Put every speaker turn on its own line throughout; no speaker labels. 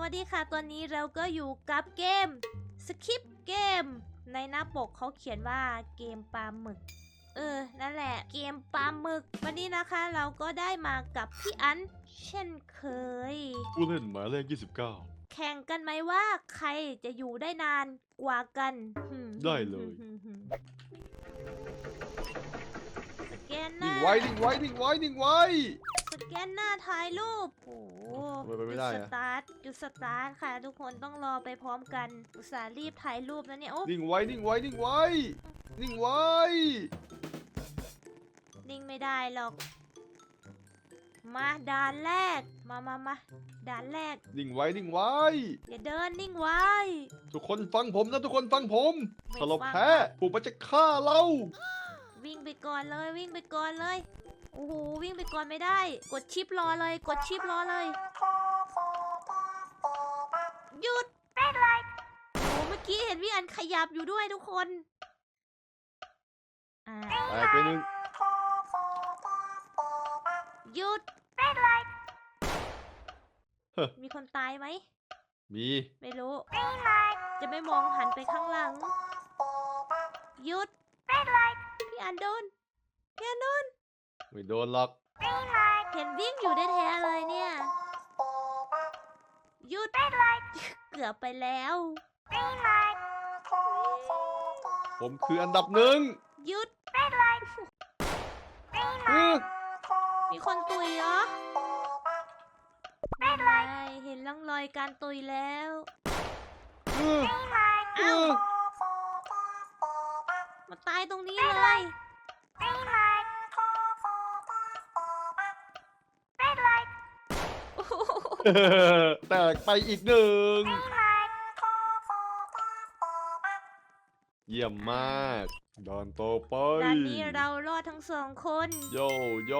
วัสดีค่ะตอนนี้เราก็อยู่กับเกมสคริปเกมในหน้าปกเขาเขียนว่าเกมปลาหมึก เออ นั่นแหละเกมปลาหมึก วันนี้นะคะเราก็ได้มากับพี่อันเช่นเคย
ผู้เล่นหมายเลข
แข่งกันไหมว่าใครจะอยู่ได้นานกว่ากันหืม
ได้เลย
หืมหืมหืมสแกนห
นิ่
น้า
งไว้นิ่งไว้นิ่งไว้นิ่งไว้
สแกนหน้าถ่ายรูปโอ้โห
ทำไมไปไม่ได้
จุ
อะ
สตาร์ทจุดสตาร์ทค่ะ ทุกคนต้องรอไปพร้อมกันอุตส่าห์รีบถ่ายรูปแล้วเนี่ยโอ้
นิ่งไว้ นิ่งไว้ นิ่งไว้ นิ่งไว้
นิ่งไม่ได้หรอก มาด่านแรกมามามาด่านแรก
นิ่งไว้ นิ่งไว้
อย่าเดินนิ่งไว้
ทุกคนฟังผมนะทุกคนฟังผม
ไม่
ถ้าเรา
ฟัง
แพ้พวกมันจะฆ่าเรา
วิ่งไปก่อนเลยวิ่งไปก่อนเลย โอ้โหวิ่งไปก่อนไม่ได้ กดชิปรอเลย กดชิปรอเลยหยุดโอ้เมื่อกี้เห็นพี่อันขยับอยู่ด้วยทุกคนอ่า
แตกไปหนึ่ง
หยุด
เฮ้อ
มีคนตายไหม
มี
ไม่รู้ จะไม่มองหันไปข้างหลัง หยุด พี่อันโดน พี่อันโดน
ไม่โดนหรอก
เห็นวิ่งอยู่ได้แท้ๆเลยเนี่ยหยุดเกือบไปแล้ว
ผมคืออันดับหนึ่ง
หยุด
อื้อ
มีคนตุยเหรอไม่เห็นร่องรอยการตุยแล้ว
อื้อ
เอ้า
อื้อ
มาตายตรงนี้เลยโแต
กไปอีกหนึ่ง เยี่ยมมากดอนโตไป
ด้านนี้เรารอดทั้งสองคน
โยโย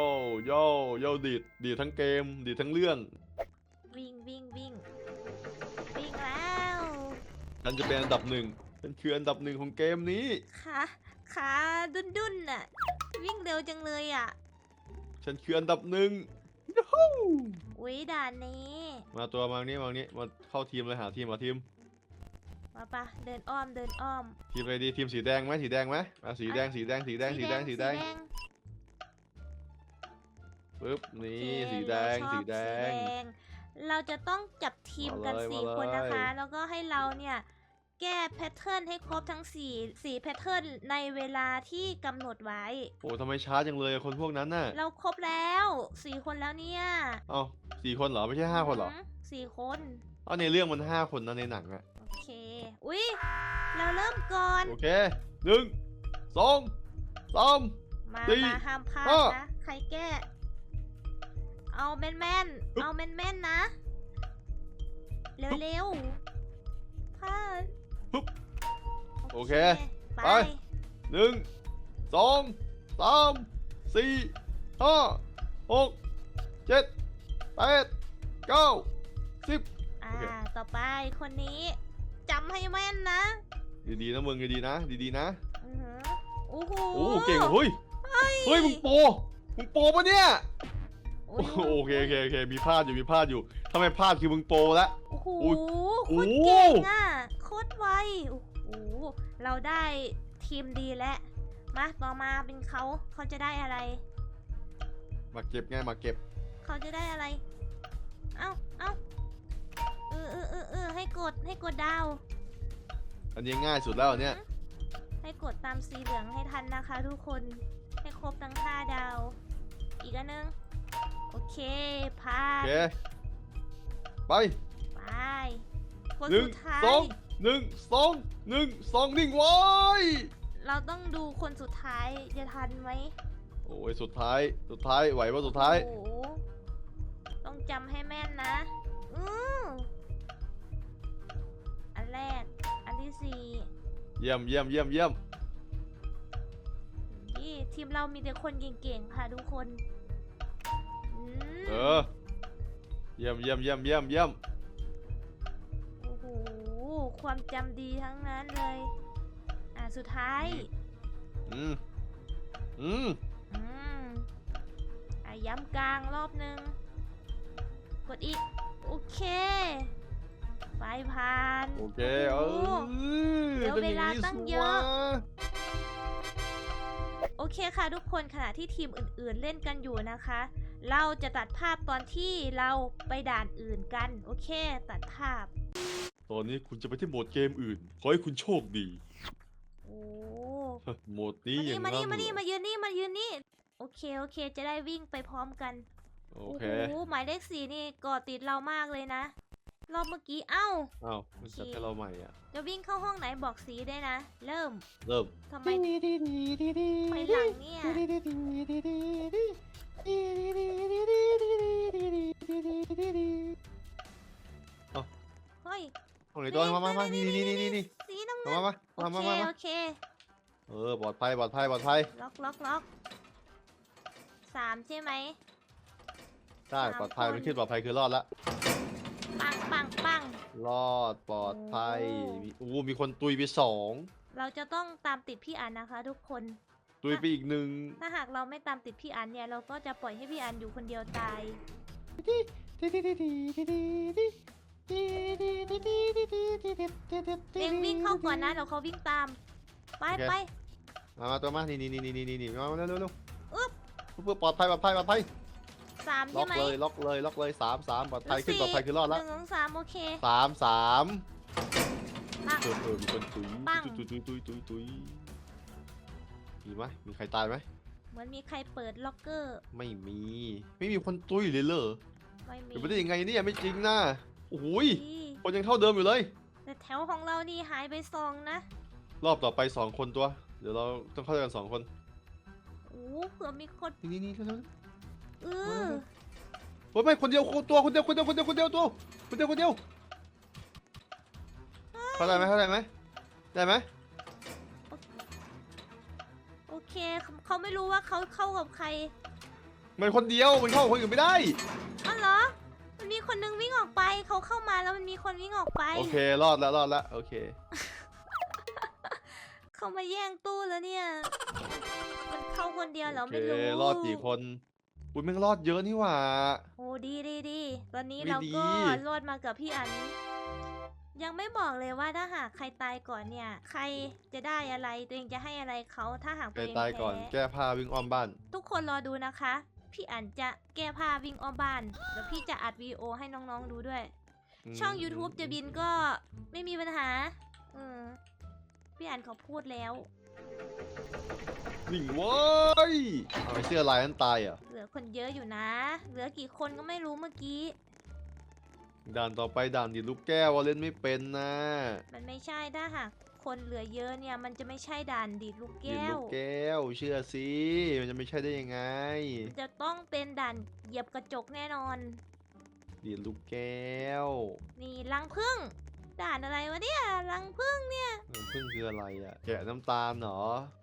โยโยดีดดีดทั้งเกม ดีดทั้งเรื่อง
วิ่งวิ่งวิ่งวิ่งแล้ว
ฉันจะเป็นอันดับหนึ่งฉันคืออันดับหนึ่งของเกมนี้
ขาขาดุนดุนๆน่ะวิ่งเร็วจังเลยอะ
ฉันคืออันดับหนึ่งยูฮู
อุ้ยด่านนี้
มาตัวมานี้มานี้มาเข้าทีมเลยหาทีมมาทีม
มาปะเดินอ้อมเดินอ้อม
ทีมอะไรดีทีมสีแดงไหมสีแดงไหมอะสีแดงสีแดงสีแดงสีแดงสีแดงปึ๊บนี่
โอเค
สีแดง
เราชอบ
สีแดง
เราจะต้องจับทีมกัน
มาเลย
สี่
มา
คนนะคะ
เลย
แล้วก็ให้เราเนี่ย แก้แพทเทิร์นให้ครบทั้งสี่สี่แพทเทิร์นในเวลาที่กำหนดไว้
โอ้ทำไมช้าจังเลยคนพวกนั้นน่ะ
เราครบแล้วสี่คนแล้วเนี่ย
เอ้าสี่คนเหรอไม่ใช่ห้าคนเหรอ
มสี่คน
เอ้าในเรื่องมันห้าคนนะในหนังอะ
โอเค อุ้ยเราเริ่มก่อน
โอเคหนึ่งสองสาม
มา
สี่
มาห้ามพลาด
ห้า
นะ ใครแก้ เอาแม่นแม่นๆ
ปึ๊บ
เอาแม่นแม่นๆนะ เร็วๆพลาด
ปึ๊บโอเค
ไป
ไป หนึ่งสองสามสี่ห้าหกเจ็ดแปดเก้าสิบ
อ่า
โอเค
ต่อไปคนนี้จำให้แม่นนะ
ดีๆนะมึงดีๆนะดีๆนะ
อือหือโอ้โห
โอ้เก่งเฮ้ยเฮ้ยมึงโปรมึงโปรปะเนี่ย
โอ้
โอ้
โห
โหโอเคโอเคโอเคมีพลาดอยู่มีพลาดอยู่ถ้าไม่พลาดคือมึงโปรแล้ว
โอ้โห
อุ๊ย
โค
โอ้
ตร
โห
เก่งอะโค ตรไว โอ้โห เราได้ทีมดีแล้ว มาต่อมาเป็นเขา เขาจะได้อะไร
มาเก็บไงมาเก็บ
เขาจะได้อะไร เอ้าเอ้าเออเออเออเออให้กดให้กดดาว
อันนี้ง่ายสุดแล้วอันเนี่ย
ให้กดตามสีเหลืองให้ทันนะคะทุกคน ให้ครบทั้งห้าดาว อีกอันนึง โอเคพา
โอ
ด
เค ไป
ไปคน
หนึ่ง
สุดท้า
สอยง หนึ่งสองหนึ่งสองนิ่งไว้
เราต้องดูคนสุดท้ายจะทันไหม
โอ้ยสุดท้ายสุดท้ายไหวปะสุดท้าย
โอ้โหต้องจำให้แม่นนะ อืออันแรก อันที่สี่
เยี่ยมเยี่ยมเยี่ยมเยี่ยม
นี่ทีมเรามีแต่คนเก่งๆค่ะทุกคนอืม
เออเยี่ยมเยี่ยมเยี่ยมเยี่ยมเยี่ยม
โอ้โห ความจำดีทั้งนั้นเลย อะสุดท้าย
อืม อืม
อืม อะย้ำกลางรอบหนึ่ง กดอีก โอเคายผ่าน
โอเคเอ
โอ้
อ
เหลือเวลาตั้งเยอะ
ป็นางนี้สิว
โอเคค่ะทุกคนขณะที่ทีมอื่นๆเล่นกันอยู่นะคะ เราจะตัดภาพตอนที่เราไปด่านอื่นกัน โอเค ตัดภาพ
ตอนนี้คุณจะไปที่โหมดเกมอื่น ขอให้คุณโชคดี
โอ้
โหมดนี้
มา
อ
นี่
ย่าง
มานี่
นั้น
มานี่
เหรอ
มายืนนี่มายืนนี่ โอเคโอเค จะได้วิ่งไปพร้อมกัน
โอ
โอ้
เค
โหหมายเลขสี่นี่กอดติดเรามากเลยนะ รอบเมื่อกี้เอ้า
อ้าวมันจัดให้เราใหม่อะ
จะวิ่งเข้าห้องไหนบอกสีได้วยนะ เริ่ม
เริ่ม
ทำไมไปหลังเนี่ย
ตัวมามามานี่นี่นี่นี่นี่
สีน้ำเงิน
มามา
โอ
มา
เค
มามามา
โอเค
เออปลอดภัยปลอดภัยปลอดภัย
ล็อกล็อกล็อกสามใช่ไหม
ได้
สาม
ปลอดภัย
คน
มันขึ้นปลอดภัยคือรอดละ
ปังปังปัง
รอดปลอดภัย
โอ้
มีโอ้มีคนตุยไปสอง
เราจะต้องตามติดพี่อันนะคะทุกคน
ตุยไปอีกหนึ่ง
ถ้าหากเราไม่ตามติดพี่อันเนี่ยเราก็จะปล่อยให้พี่อันอยู่คนเดียวตาย เองวิ่งเข้าก่อนนะเดี๋ยวเขาวิ่งตาม ไปไป
มามาตัวมา นี่นี่นี่นี่นี่นี่มามาเร็วเร็วเร็ว
อึ๊บ
เพื่อปลอดภัยปลอดภัยปลอดภัย
สาม
ล็
ใช่
อก
ไหม
เลยล็อกเลยล็อกเลยสามสามปลอดภัย
แล้ว
ขึ้นปลอดภัยคือรอด
ห
ละ
นึ่งสองสามโอเค
สามสาม
ปัง
เออเออมีคนตุย
ปัง
ตุยตุยตุยตุยตุยมีไหมมีใครตายไหม
เหมือนมีใครเปิดล็อกเกอร์
ไม่มี ไม่มีคนตุยเลยเหรอ
ไม่มี
เป็นไปได้ยังไงเนี่ยไม่จริงนะโอ้โหย
อี
คนยังเท่าเดิมอยู่เลย
แต่แถวของเรานี่หายไปสองนะ
รอบต่อไปสองคนตัว เดี๋ยวเราต้องเข้าด้วยกันสองคน
โอ้เผื่อมีคน
นี่นี่นี่เร็ว
เออ
ๆโอ้ยไม่คนเดียวคนตัวคนเดียวคนเดียวคนเดียวคนเดียวตัวคนเดียวคนเดียวเข้าได้ไหมเข้าได้ไหมได้ไหม
โอเคเขาเขาไม่รู้ว่าเขาเข้ากับใคร
มันคนเดียวมันเข้ากับคนอื่นไม่ได้
คนนึงวิ่งออกไปเขาเข้ามาแล้วมันมีคนวิ่งออกไป
โอเครอดแล้วรอดแล้วโอเค
เขามาแย่งตู้แล้วเนี่ยมันเข้าคนเดียวเหรอ
โอเค
ไม่รู้
รอดกี่คนอุ้ยแม่งรอดเยอะนี่หว่า
โอ้ดีดีดีตอนนี้
ไม่
เรา
ดี
ก็รอดมากับพี่อันยังไม่บอกเลยว่าถ้าหากใครตายก่อนเนี่ย ใครจะได้อะไรตัวเองจะให้อะไรเขาถ้าหาก
ใค
ตั
ร
วเอง
ตายก่อน
แพ้
แก้ผ้าวิ่งอ้อมบ้าน
ทุกคนรอดูนะคะ พี่อันจะแก้ผ้าวิ่งอ้อมบ้านแล้วพี่จะอัดวีดีโอให้น้องๆดูด้วย
ม
ช่อง YouTube จะบินก็ไม่มีปัญหาเออพี่อันเขาพูดแล้ว
วิ่งเว้ยเอาไอ้เสื้อลายนั้นตายเหรอะ
เหลือคนเยอะอยู่นะ เหลือกี่คนก็ไม่รู้เมื่อกี้
ด่านต่อไปด่านดิดลูกแก้วว่าเล่นไม่เป็นนะ
มันไม่ใช่ถ้าหาก คนเหลือเยอะเนี่ย มันจะไม่ใช่ด่านดีดลูก
ดิด
แก้
ลู
ว
กแก้วเชื่อสิมันจะไม่ใช่ได้ยังไง
จะต้องเป็นด่านเหยียบกระจกแน่นอน
ดิดลูกแก้ว
นี่รังพึ่งด่านอะไรวะเนี่ยรังพึ่งเนี่ย
เออเพิ่งคืออะไรอะแกะน้ำตาลเหรอ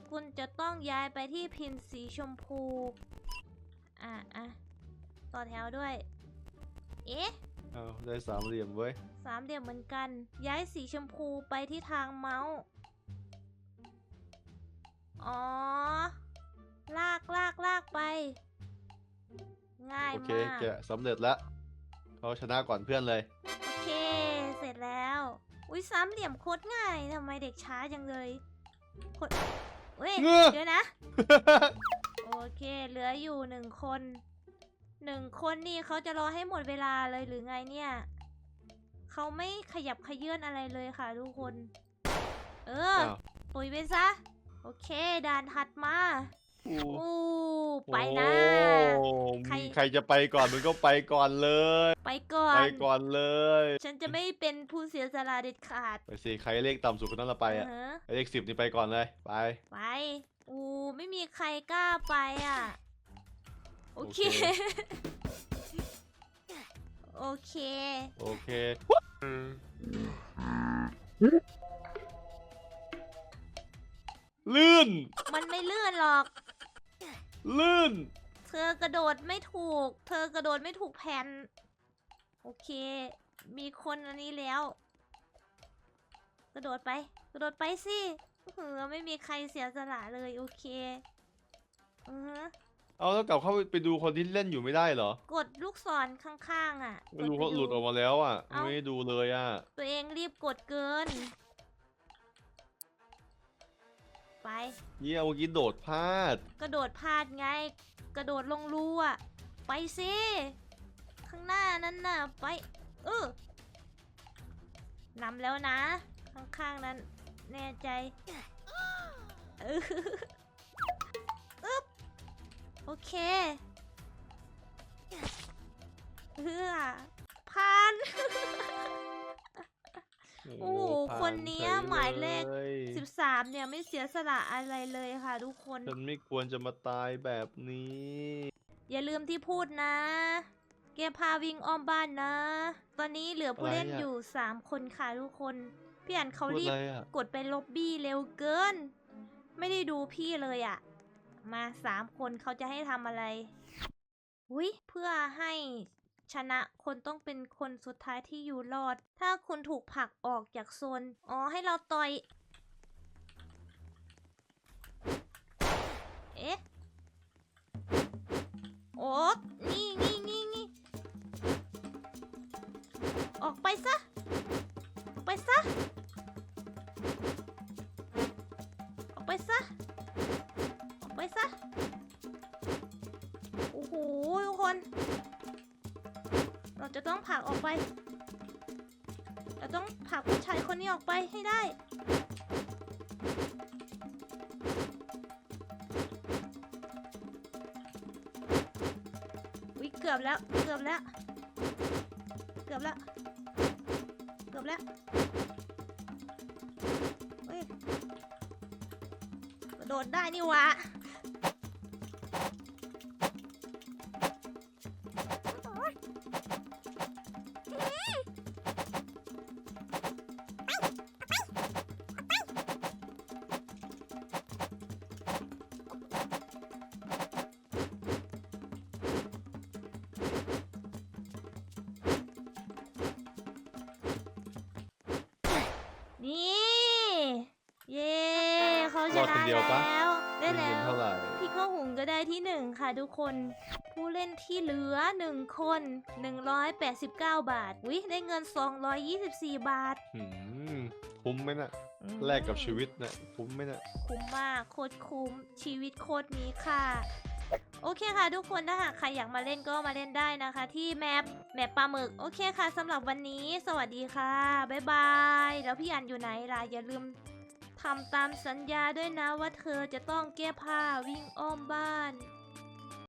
คุณจะต้องย้ายไปที่พินสีชมพู อะอะต่อแถวด้วย เอ๊ะ
เอาได้สามเหลี่ยมเว้ย
สามเหลี่ยมเหมือนกัน ย้ายสีชมพูไปที่ทางเมาส์ อ๋อ ลากลากลากไป ง่าย
โอเค
มาก
แกะสำเร็จแล้วเขาชนะก่อนเพื่อนเลย
โอเค เสร็จแล้ว อุ้ยสามเหลี่ยมโคตรง่ายทำไมเด็กช้าจังเลยกดเว้ย
เงื้อ
เดี๋ยวนะ โอเค เหลืออยู่หนึ่งคน หนึ่งคนนี่เขาจะรอให้หมดเวลาเลยหรือไงเนี่ยเขาไม่ขยับขยื่นอะไรเลยค่ะทุกคน เออ
อ้าว
ตุยไปซะ โอเค ด่านถัดมา
อู้
อู้ไปนะ
โอ้
ใคร
มึงใครจะไปก่อนมึงก็ไปก่อนเลย
ไปก่อน
ไปก่อนเลย
ฉันจะไม่เป็นผู้เสียสละเด็ดขาด
ไปสิใครเลขต่ำสุดคนนั้นเราไปอะ
อือฮะ
ไอ้เลขสิบนี่ไปก่อนเลย ไป
ไปอู้ไม่มีใครกล้าไปอะ โอเค
โอเค
โอเค
โอเคลื่น
มันไม่เลื่อนหรอก
ลื่น
เธอกระโดดไม่ถูก เธอกระโดดไม่ถูกแผ่น โอเค มีคนอันนี้แล้ว กระโดดไป กระโดดไปสิเออไม่มีใครเสียสละเลย โอเคอือฮะ
เอาแล้วกลับเข้าไปดูคนที่เล่นอยู่ไม่ได้เหรอ
กดลูกศรข้างๆอะ
ไม่รู้
ก
เขา
ป
หลุดออกมาแล้วอะ
เอ้า
ไม่ได้ดูเลยอะ
ตัวเองรีบกดเกิน ไป
เยี่ยเมื่อกี้โดดพลาด
กระโดดพลาดไง กระโดดลงรูอะ ไปสิข้างหน้านั่นน่ะ ไป เออนำแล้วนะ ข้างๆนั้น แน่ใจเอออึ๊บโอ เค เพื่อผ่านโอ้โห
ผ่า
คนเนี้ย
ฉ
หมายเลข
ย
13เนี่ยไม่เสียสละอะไรเลยค่ะทุกคน
ฉันไม่ควรจะมาตายแบบนี้
อย่าลืมที่พูดนะ เกมพาวิ่งอ้อมบ้านนะ ตอนนี้เหลือผู้เล่น
อะไรอะ
อยู่3คนค่ะทุกคน พี่อันเขา
พูด
รีบ
อะไรอะ
กดไปล็อบบี้เร็วเกิน ไม่ได้ดูพี่เลยอะ มาสามคนเขาจะให้ทำอะไรวิเพื่อให้ชนะคนต้องเป็นคนสุดท้ายที่อยู่รอด ถ้าคุณถูกผลักออกจากโซน อ๋อให้เราต่อย เอ๊ะ โอ๊นี่นี่นี่นี่ออกไปซะ ออกไปซะ ออกไปซะ ต้องผลักออกไป เราต้องผลักผู้ชายคนนี้ออกไปให้ได้ วิเกือบแล้ว เกือบแล้ว เกือบแล้ว เกือบแล้วเฮ้ยกระโดดได้นี่วะ
อดค
นะ
นเดียวปะ
แล้วได้
ได้
แล้
เงิน
ว
เท่าไหร่
พี่ข้าวหุงก็ได้ที่หนึ่งค่ะทุกคน ผู้เล่นที่เหลือหนึ่งคน 189 บาทวิได้เงิน 224 บาท
หืมคุ้มไหมน่ะ
อืม
แลกกับชีวิตน่ะคุ้มไหมน่ะ
คุ้มมากโคตรคุ้มชีวิตโคตรมีค่าโอเคค่ะทุกคนถ้าหากใครอยากมาเล่นก็มาเล่นได้นะคะ ที่แมปแมปปลาหมึกโอเคค่ะสำหรับวันนี้ สวัสดีค่ะ บ๊ายบาย แล้วพี่อันอยู่ไหนล่ะอย่าลืม ทำตามสัญญาด้วยนะว่าเธอจะต้องแก้ผ้าวิ่งอ้อมบ้าน